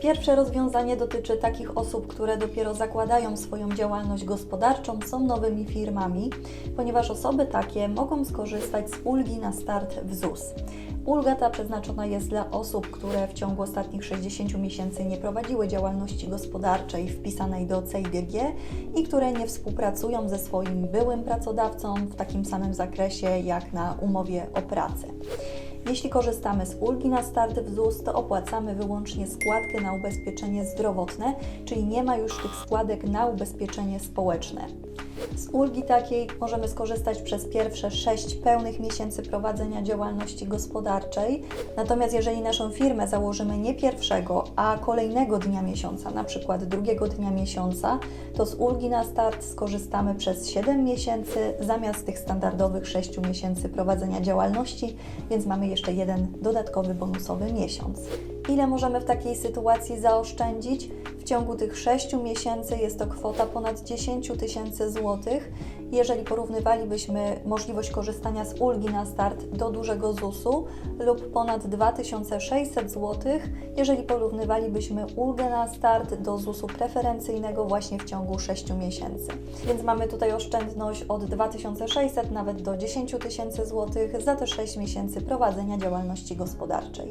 Pierwsze rozwiązanie dotyczy takich osób, które dopiero zakładają swoją działalność gospodarczą, są nowymi firmami, ponieważ osoby takie mogą skorzystać z ulgi na start w ZUS. Ulga ta przeznaczona jest dla osób, które w ciągu ostatnich 60 miesięcy nie prowadziły działalności gospodarczej wpisanej do CIGG i które nie współpracują ze swoim byłym pracodawcą w takim samym zakresie jak na umowie o pracę. Jeśli korzystamy z ulgi na start w ZUS, to opłacamy wyłącznie składkę na ubezpieczenie zdrowotne, czyli nie ma już tych składek na ubezpieczenie społeczne. Z ulgi takiej możemy skorzystać przez pierwsze 6 pełnych miesięcy prowadzenia działalności gospodarczej. Natomiast jeżeli naszą firmę założymy nie pierwszego, a kolejnego dnia miesiąca, na przykład drugiego dnia miesiąca, to z ulgi na start skorzystamy przez 7 miesięcy zamiast tych standardowych 6 miesięcy prowadzenia działalności, więc mamy jeszcze jeden dodatkowy bonusowy miesiąc. Ile możemy w takiej sytuacji zaoszczędzić? W ciągu tych 6 miesięcy jest to kwota ponad 10 tysięcy złotych. Jeżeli porównywalibyśmy możliwość korzystania z ulgi na start do dużego ZUS-u lub ponad 2600 zł, jeżeli porównywalibyśmy ulgę na start do ZUS-u preferencyjnego właśnie w ciągu 6 miesięcy. Więc mamy tutaj oszczędność od 2600 nawet do 10 tysięcy złotych za te 6 miesięcy prowadzenia działalności gospodarczej.